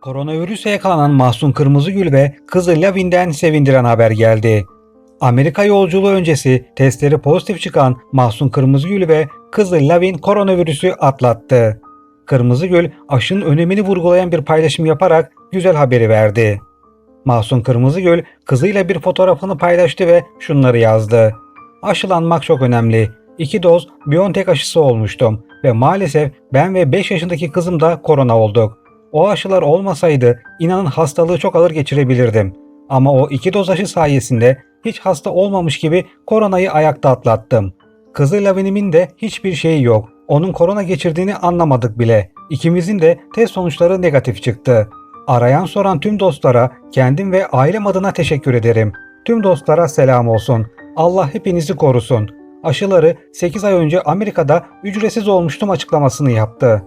Koronavirüse yakalanan Mahsun Kırmızıgül ve kızı Lavin'den sevindiren haber geldi. Amerika yolculuğu öncesi testleri pozitif çıkan Mahsun Kırmızıgül ve kızı Lavin koronavirüsü atlattı. Kırmızıgül aşının önemini vurgulayan bir paylaşım yaparak güzel haberi verdi. Mahsun Kırmızıgül kızıyla bir fotoğrafını paylaştı ve şunları yazdı. Aşılanmak çok önemli. İki doz Biontech aşısı olmuştum ve maalesef ben ve 5 yaşındaki kızım da korona olduk. O aşılar olmasaydı inanın hastalığı çok ağır geçirebilirdim. Ama o iki doz aşı sayesinde hiç hasta olmamış gibi koronayı ayakta atlattım. Kızı Lavin'imin de hiçbir şeyi yok. Onun korona geçirdiğini anlamadık bile. İkimizin de test sonuçları negatif çıktı. Arayan soran tüm dostlara, kendim ve ailem adına teşekkür ederim. Tüm dostlara selam olsun. Allah hepinizi korusun. Aşıları 8 ay önce Amerika'da ücretsiz olmuştum açıklamasını yaptı.